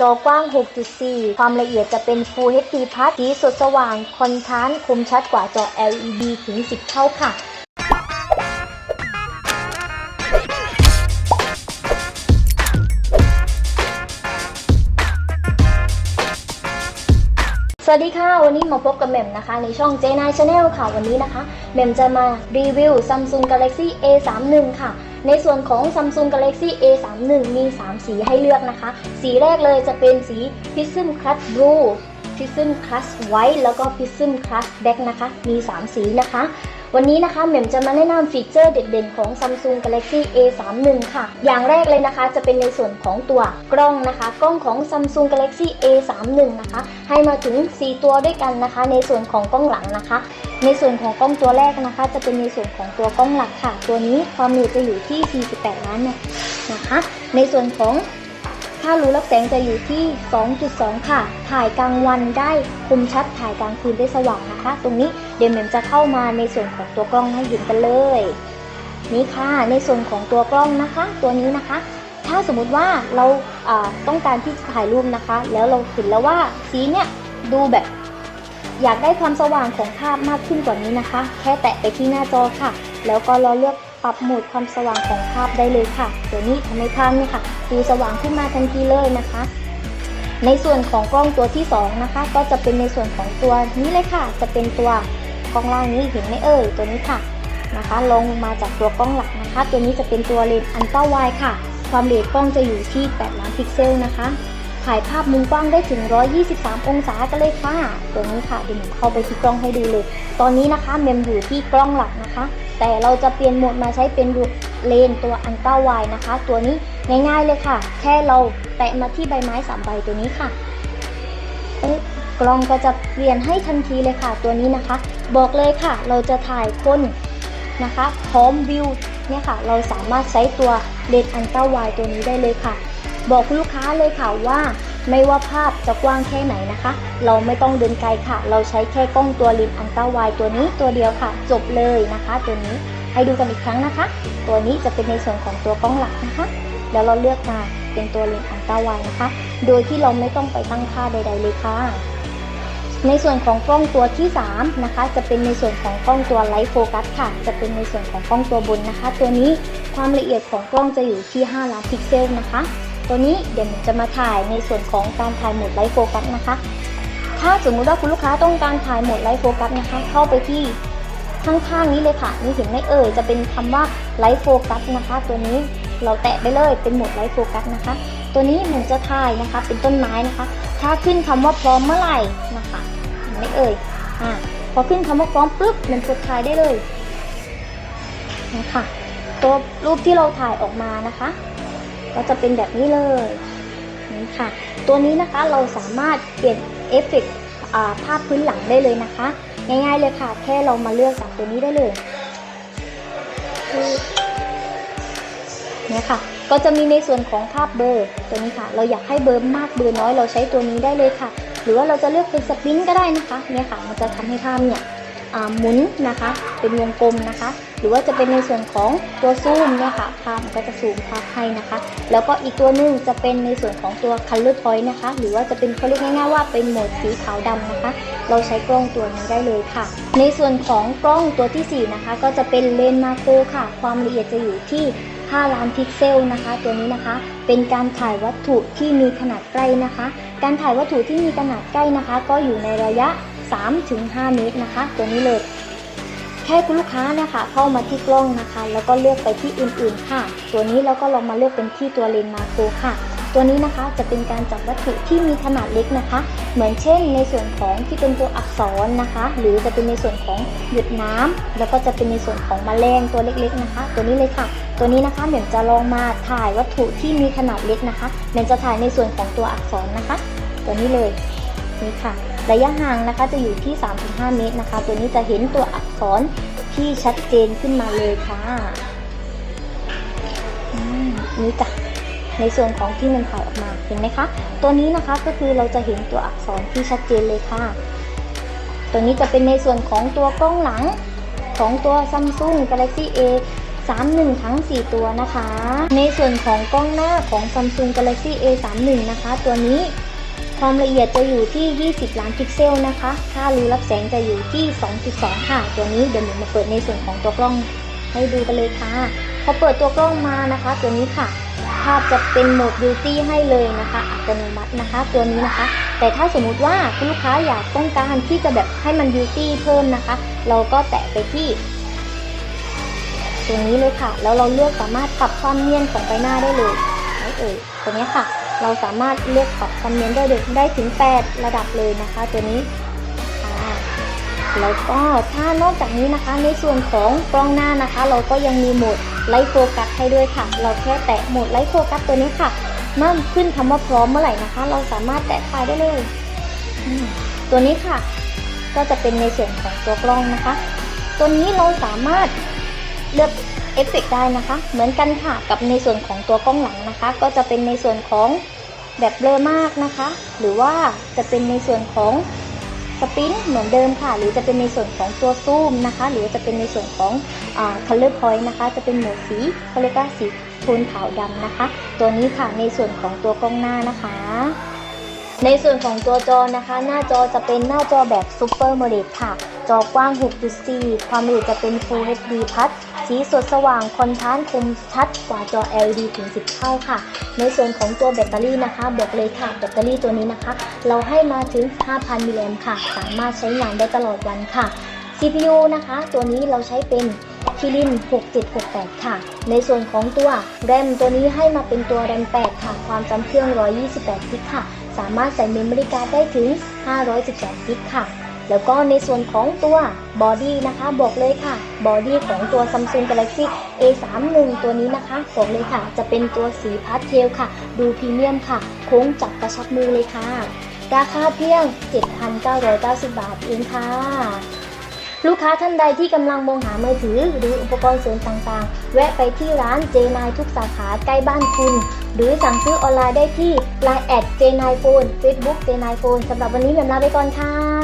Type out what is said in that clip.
จอกว้าง 6.4 ความละเอียดจะเป็น Full HD Plus สีสดสว่าง คอนทราสต์คมชัดกว่าจอ LED ถึง 10 เท่าค่ะสวัสดีค่ะ วันนี้มาพบกับแหม่มนะคะ ในช่อง J9 Channel ค่ะ วันนี้นะคะแหม่มจะมารีวิว Samsung Galaxy A31 ค่ะ ในส่วนของ Samsung Galaxy A31 มี 3 สีให้เลือกนะคะ สีแรกเลยจะเป็นสี Prism Crush Blue Prism Crush White แล้วก็ Prism Crush Black นะคะ มี 3 สีนะคะวันนี้นะคะแหม่มจะมาแนะนำฟีเจอร์เด่นๆของ Samsung Galaxy A31 ค่ะ อย่างแรกเลยนะคะจะเป็นในส่วนของตัวกล้องนะคะ กล้องของ Samsung Galaxy A31 นะคะ ให้มาถึง 4 ตัวด้วยกันนะคะ ในส่วนของกล้องหลังนะคะ ในส่วนของกล้องตัวแรกนะคะ จะเป็นในส่วนของตัวกล้องหลักค่ะ ตัวนี้ความละเอียดจะอยู่ที่ 48 ล้านเนี่ยนะคะ ในส่วนของค่ารูรับแสงจะอยู่ที่ 2.2 ค่ะ ถ่ายกลางวันได้คมชัด ถ่ายกลางคืนได้สว่างนะคะ ตรงนี้เดี๋ยวแหม่มจะเข้ามาในส่วนของตัวกล้องให้เห็นกันเลย นี่ค่ะ ในส่วนของตัวกล้องนะคะ ตัวนี้นะคะ ถ้าสมมุติว่าเราอ่าต้องการที่จะถ่ายรูปนะคะ แล้วเราเห็นแล้วว่าสีเนี่ยดูแบบ อยากได้ความสว่างของภาพมากขึ้นกว่านี้นะคะ แค่แตะไปที่หน้าจอค่ะ แล้วก็ราเลือกปรับโหมดความสว่างของภาพได้เลยค่ะตัวนี้ทำให้ภาพเนี่ยค่ะดูสว่างขึ้นมาทันทีเลยนะคะ ในส่วนของกล้องตัวที่ 2 นะคะ ก็จะเป็นในส่วนของตัวนี้เลยค่ะ จะเป็นตัวกล้องล่างนี้เห็นไหมเอ่ยตัวนี้ค่ะนะคะลงมาจากตัวกล้องหลักนะคะ ตัวนี้จะเป็นตัวเลนส์อันต้าไวค่ะ ความละเอียดกล้องจะอยู่ที่ 8 ล้านพิกเซลนะคะ ถ่ายภาพมุมกว้างได้ถึง 123 องศากันเลยค่ะตัวนี้ค่ะเดี๋ยวเข้าไปที่กล้องให้ดูเลย ตอนนี้นะคะเมมอยู่ที่กล้องหลักนะคะ แต่เราจะเปลี่ยนโหมดมาใช้เป็นเลนตัวอันต้าไวนะคะ ตัวนี้ง่ายๆเลยค่ะ แค่เราแตะมาที่ใบไม้สามใบตัวนี้ค่ะเอ๊กล้องก็จะเปลี่ยนให้ทันทีเลยค่ะ ตัวนี้นะคะ บอกเลยค่ะ เราจะถ่ายคนนะคะพร้อมวิวเนี่ยค่ะ เราสามารถใช้ตัวเลนอันต้าไวตัวนี้ได้เลยค่ะ บอกคุณลูกค้าเลยค่ะว่า ไม่ว่าภาพจะกว้างแค่ไหนนะคะ เราไม่ต้องเดินไกลค่ะ เราใช้แค่กล้องตัวเลนส์อันต้าไวตัวนี้ตัวเดียวค่ะ จบเลยนะคะ ตัวนี้ให้ดูกันอีกครั้งนะคะ ตัวนี้จะเป็นในส่วนของตัวกล้องหลักนะคะ แล้วเราเลือกมาเป็นตัวเลนส์อันต้าไวนะคะ โดยที่เราไม่ต้องไปตั้งค่าใด ๆ เลยค่ะ ในส่วนของกล้องตัวที่ 3 นะคะ จะเป็นในส่วนของกล้องตัวไลท์โฟกัสค่ะ จะเป็นในส่วนของกล้องตัวบนนะคะ ตัวนี้ความละเอียดของกล้องจะอยู่ที่ 5 ล้านพิกเซลนะคะ ตัวนี้เดี๋ยวจะมาถ่ายในส่วนของการถ่ายโหมดไลท์โฟกัสนะคะ ถ้าสมมุติว่าคุณลูกค้าต้องการถ่ายโหมดไลท์โฟกัสนะคะ เข้าไปที่ข้างๆนี้เลยค่ะ นี่เห็นไหมเอ่ย จะเป็นคำว่าไลท์โฟกัสนะคะ ตัวนี้เราแตะไปเลยเป็นโหมดไลท์โฟกัสนะคะ ตัวนี้หนูจะถ่ายนะคะ เป็นต้นไม้นะคะ ถ้าขึ้นคำว่าพร้อมเมื่อไหร่นะคะเห็นไหมเอ่ยอ่าพอขึ้นคำว่าพร้อมปุ๊บมันกดถ่ายได้เลยนะคะตัวรูปที่เราถ่ายออกมานะคะ ก็จะเป็นแบบนี้เลยนี่ค่ะ ตัวนี้นะคะเราสามารถเปลี่ยนเอฟเฟกภาพพื้นหลังได้เลยนะคะ ง่ายๆเลยค่ะ แค่เรามาเลือกจากตัวนี้ได้เลยเนี่ยค่ะ ก็จะมีในส่วนของภาพเบอร์ตัวนี้ค่ะ เราอยากให้เบอร์มากเบอร์น้อยเราใช้ตัวนี้ได้เลยค่ะ หรือว่าเราจะเลือกเป็นสปรินก็ได้นะคะ เนี่ยค่ะ มันจะทำให้ภาพเนี่ยหมุนนะคะ เป็นวงกลมนะคะ รือว่าจะเป็นในส่วนของตัวซูมเนี่ยค่ะภาพมันก็จะซูมภาพให้นะคะ แล้วก็อีกตัวหนึ่งจะเป็นในส่วนของตัว color point นะคะ หรือว่าจะเป็นเขาเรียกง่ายๆว่าเป็นโหมดสีขาวดำนะคะ เราใช้กล้องตัวนี้ได้เลยค่ะ ในส่วนของกล้องตัวที่ 4 นะคะ ก็จะเป็นเลนส์มาโครค่ะ ความละเอียดจะอยู่ที่5ล้านพิกเซลนะคะ ตัวนี้นะคะเป็นการถ่ายวัตถุที่มีขนาดใกล้นะคะ การถ่ายวัตถุที่มีขนาดใกล้นะคะ ก็อยู่ในระยะ 3-5 เมตรนะคะ ตัวนี้เลย แค่คุณลูกค้าเนี่ยค่ะเข้ามาที่กล้องนะคะ แล้วก็เลือกไปที่อื่นๆค่ะ ตัวนี้แล้วก็ลองมาเลือกเป็นที่ตัวเลนส์มาโครค่ะ ตัวนี้นะคะจะเป็นการจับวัตถุที่มีขนาดเล็กนะคะ เหมือนเช่น ในส่วนของที่เป็นตัวอักษรนะคะ หรือจะเป็นในส่วนของหยดน้ำแล้วก็จะเป็นในส่วนของมแมลงตัวเล็กๆนะคะ ตัวนี้เลยค่ะ ตัวนี้นะคะเหมือนจะลองมาถ่ายวัตถุที่มีขนาดเล็กนะคะเหมือนจะถ่ายในส่วนของตัวอักษรนะคะ ตัวนี้เลยนี่ค่ะ ระยะห่างนะคะจะอยู่ที่ 3-5 เมตรนะคะ ตัวนี้จะเห็นตัวอักษรที่ชัดเจนขึ้นมาเลยค่ะนี่จ้ะในส่วนของที่มันถ่ายออกมาเห็นไหมคะ ตัวนี้นะคะก็คือเราจะเห็นตัวอักษรที่ชัดเจนเลยค่ะ ตัวนี้จะเป็นในส่วนของตัวกล้องหลังของตัว Samsung Galaxy A A31 ทั้ง 4 ตัวนะคะ ในส่วนของกล้องหน้าของ Samsung Galaxy A31 นะคะ ตัวนี้ ความละเอียดจะอยู่ที่ 20 ล้านพิกเซลนะคะ ค่ารูรับแสงจะอยู่ที่ 2.2 ค่ะ ตัวนี้เดี๋ยวหนูมาเปิดในส่วนของตัวกล้องให้ดูกันเลยค่ะ พอเปิดตัวกล้องมานะคะ ตัวนี้ค่ะภาพจะเป็นโหมด Beauty ให้เลยนะคะ อัตโนมัตินะคะ ตัวนี้นะคะ แต่ถ้าสมมุติว่าคุณลูกค้าอยากต้องการที่จะแบบให้มัน Beauty เพิ่มนะคะ เราก็แตะไปที่ตรงนี้เลยค่ะ แล้วเราเลือกสามารถปรับความเนียนของใบหน้าได้เลยไหนเอ่ยตัวนี้ค่ะ เราสามารถเลือกปรับความเนียนได้เลยได้ถึง 8 ระดับเลยนะคะ ตัวนี้แล้วก็ถ้านอกจากนี้นะคะในส่วนของกล้องหน้านะคะ เราก็ยังมีโหมดไลท์โฟกัสให้ด้วยค่ะ เราแค่แตะโหมดไลท์โฟกัสตัวนี้ค่ะเมื่อขึ้นคำว่าพร้อมเมื่อไหร่นะคะ เราสามารถแตะไปได้เลย ตัวนี้ค่ะ ก็จะเป็นในส่วนของตัวกล้องนะคะ ตัวนี้เราสามารถเลือก เอฟเฟกได้นะคะ เหมือนกันค่ะกับในส่วนของตัวกล้องหลังนะคะ ก็จะเป็นในส่วนของแบบเบลอมากนะคะ หรือว่าจะเป็นในส่วนของสปินเหมือนเดิมค่ะ หรือจะเป็นในส่วนของตัวซูมนะคะ หรือจะเป็นในส่วนของอ่า color point นะคะ จะเป็นหมดสีเขาเรียกว่าสีโทนขาวดำนะคะ ตัวนี้ค่ะในส่วนของตัวกล้องหน้านะคะ ในส่วนของตัวจอนะคะ หน้าจอจะเป็นหน้าจอแบบ Super AMOLED ค่ะ จอกว้าง 6.4 ความละเอียดจะเป็น Full HD Plus สีสดสว่างคอนทราสต์คมชัดกว่าจอ LED ถึง 10 เท่าค่ะ ในส่วนของตัวแบตเตอรี่นะคะ บอกเลยค่ะ แบตเตอรี่ตัวนี้นะคะ เราให้มาถึง 5,000 มิลลิแอมป์ค่ะ สามารถใช้งานได้ตลอดวันค่ะ CPU นะคะ ตัวนี้เราใช้เป็น Kirin 6768 ค่ะ ในส่วนของตัว RAM ตัวนี้ให้มาเป็นตัว RAM 8ค่ะ ความจำเครื่อง 128 กิกค่ะ สามารถใส่เมมโมรี่การ์ดได้ถึง 512 กิกค่ะ แล้วก็ในส่วนของตัวบอดี้นะคะบอกเลยค่ะบอดี้ของตัว Samsung Galaxy A31 ตัวนี้นะคะบอกเลยค่ะ จะเป็นตัวสีพาสเทลค่ะ ดูพรีเมียมค่ะ โค้งจับกระชับมือเลยค่ะ ราคาเพียง 7,990 บาทเองค่ะลูกค้าท่านใดที่กำลังมองหามือถือ หรืออุปกรณ์เสริมต่างๆ แวะไปที่ร้าน J9 ทุกสาขาใกล้บ้านคุณ หรือสั่งซื้อออนไลน์ได้ที่ Line แอด J9 Phone Facebook J9 Phone สำหรับวันนี้แม่มลาไปก่อนค่ะ